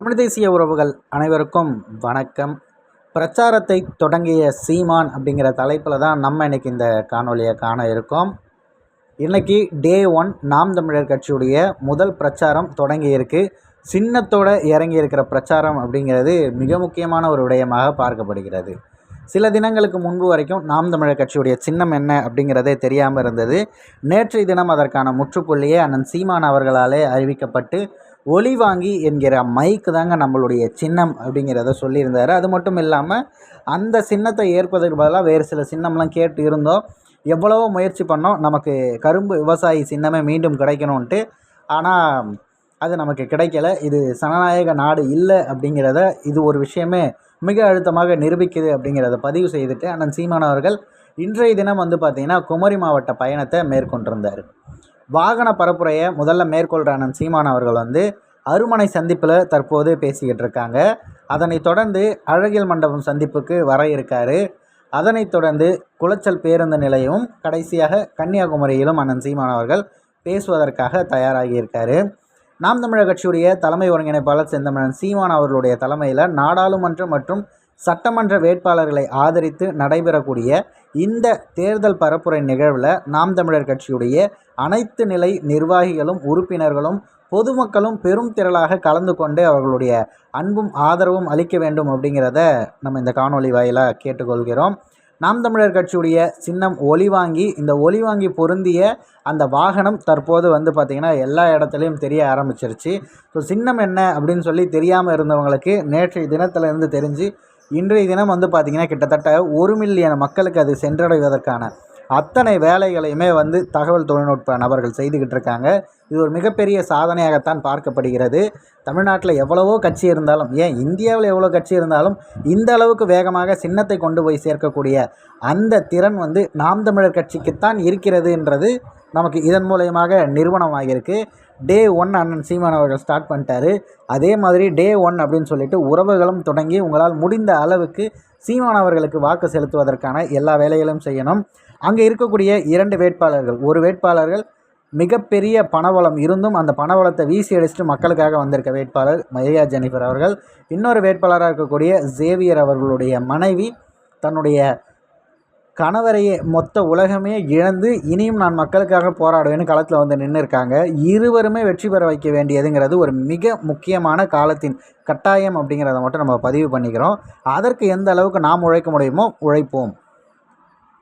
தமிழ் தேசிய உறவுகள் அனைவருக்கும் வணக்கம். பிரச்சாரத்தை தொடங்கிய சீமான் அப்படிங்கிற தலைப்பில் தான் நம்ம இன்றைக்கி இந்த காணொலியை காண இருக்கோம். இன்றைக்கி டே ஒன் நாம் தமிழர் கட்சியுடைய முதல் பிரச்சாரம் தொடங்கியிருக்கு சின்னத்தோடு இறங்கி இருக்கிற பிரச்சாரம் அப்படிங்கிறது மிக முக்கியமான ஒரு விடயமாக பார்க்கப்படுகிறது. சில தினங்களுக்கு முன்பு வரைக்கும் நாம் தமிழர் கட்சியுடைய சின்னம் என்ன அப்படிங்கிறதே தெரியாமல் இருந்தது. நேற்றைய தினம் அதற்கான முற்றுப்புள்ளியே அண்ணன் சீமான் அவர்களாலே அறிவிக்கப்பட்டு ஒலி வாங்கி என்கிற மைக்கு தாங்க நம்மளுடைய சின்னம் அப்படிங்கிறத சொல்லியிருந்தார். அது மட்டும் இல்லாமல் அந்த சின்னத்தை ஏற்பதற்கு பதிலாக வேறு சில சின்னம்லாம் கேட்டு இருந்தோம். எவ்வளவோ முயற்சி பண்ணோம். நமக்கு கரும்பு விவசாயி சின்னமே மீண்டும் கிடைக்கணுன்ட்டு ஆனால் அது நமக்கு கிடைக்கல. இது சனநாயக நாடு இல்லை அப்படிங்கிறத இது ஒரு விஷயமே மிக அழுத்தமாக நிரூபிக்குது அப்படிங்கிறத பதிவு செய்துட்டு அண்ணன் சீமான் அவர்கள் இன்றைய தினம் வந்து பார்த்திங்கன்னா குமரி மாவட்ட பயணத்தை மேற்கொண்டிருந்தார். வாகன பரப்புரையை முதல்ல மேற்கொள்கிற அண்ணன் சீமான் அவர்கள் வந்து அருமனை சந்திப்பில் தற்போது பேசிக்கிட்டு இருக்காங்க. அதனைத் தொடர்ந்து அழகியல் மண்டபம் சந்திப்புக்கு வர இருக்காரு. அதனைத் தொடர்ந்து குளச்சல் பேருந்து நிலையமும் கடைசியாக கன்னியாகுமரியிலும் அண்ணன் சீமான் அவர்கள் பேசுவதற்காக தயாராகியிருக்காரு நாம் தமிழர் கட்சியுடைய தலைமை ஒருங்கிணைப்பாளர் செந்தமிழன் சீமான் அவர்களுடைய தலைமையில் நாடாளுமன்றம் மற்றும் சட்டமன்ற வேட்பாளர்களை ஆதரித்து நடைபெறக்கூடிய இந்த தேர்தல் பரப்புரை நிகழ்வில் நாம் தமிழர் கட்சியுடைய அனைத்து நிலை நிர்வாகிகளும் உறுப்பினர்களும் பொதுமக்களும் பெரும் திரளாக கலந்து கொண்டு அவர்களுடைய அன்பும் ஆதரவும் அளிக்க வேண்டும் அப்படிங்கிறத நம்ம இந்த காணொலி வாயிலாக கேட்டுக்கொள்கிறோம். நாம் தமிழர் கட்சியுடைய சின்னம் ஒளி வாங்கி இந்த ஒளி வாங்கி பொருந்திய அந்த வாகனம் தற்போது வந்து பார்த்திங்கன்னா எல்லா இடத்துலையும் தெரிய ஆரம்பிச்சிருச்சு. ஸோ சின்னம் என்ன அப்படின்னு சொல்லி தெரியாமல் இருந்தவங்களுக்கு நேற்றைய தினத்திலேருந்து தெரிஞ்சு இன்றைய தினம் வந்து பார்த்திங்கன்னா கிட்டத்தட்ட ஒரு மில்லியன் மக்களுக்கு அது சென்றடைவதற்கான அத்தனை வேலைகளையுமே வந்து தகவல் தொழில்நுட்ப நபர்கள் செய்துக்கிட்டு இருக்காங்க. இது ஒரு மிகப்பெரிய சாதனையாகத்தான் பார்க்கப்படுகிறது. தமிழ்நாட்டில் எவ்வளவோ கட்சி இருந்தாலும் ஏன் இந்தியாவில் எவ்வளோ கட்சி இருந்தாலும் இந்த அளவுக்கு வேகமாக சின்னத்தை கொண்டு போய் சேர்க்கக்கூடிய அந்த திறன் வந்து நாம் தமிழர் கட்சிக்குத்தான் இருக்கிறது என்றது நமக்கு இதன் மூலயமாக நிறுவனம் ஆகியிருக்கு டே ஒன் அண்ணன் சீமான் அவர்கள் ஸ்டார்ட் பண்ணிட்டாரு. அதே மாதிரி டே ஒன் அப்படின்னு சொல்லிட்டு உறவுகளும் தொடங்கி உங்களால் முடிந்த அளவுக்கு சீமான் அவர்களுக்கு வாக்கு செலுத்துவதற்கான எல்லா வேலைகளும் செய்யணும். அங்கே இருக்கக்கூடிய இரண்டு வேட்பாளர்கள். ஒரு வேட்பாளர்கள் மிகப்பெரிய பணவளம் இருந்தும் அந்த பணவளத்தை வீசி அடிச்சுட்டு மக்களுக்காக வந்திருக்க வேட்பாளர் மரியா ஜெனிஃபர் அவர்கள். இன்னொரு வேட்பாளராக இருக்கக்கூடிய ஜேவியர் அவர்களுடைய மனைவி தன்னுடைய கணவரையே மொத்த உலகமே இழந்து இனியும் நான் மக்களுக்காக போராடுவேன்னு களத்தில் வந்து நின்று இருக்காங்க இருவருமே வெற்றி பெற வைக்க வேண்டியதுங்கிறது ஒரு மிக முக்கியமான காலத்தின் கட்டாயம் அப்படிங்கிறத மட்டும் நம்ம பதிவு பண்ணிக்கிறோம். அதற்கு எந்த அளவுக்கு நாம் உழைக்க முடியுமோ உழைப்போம்.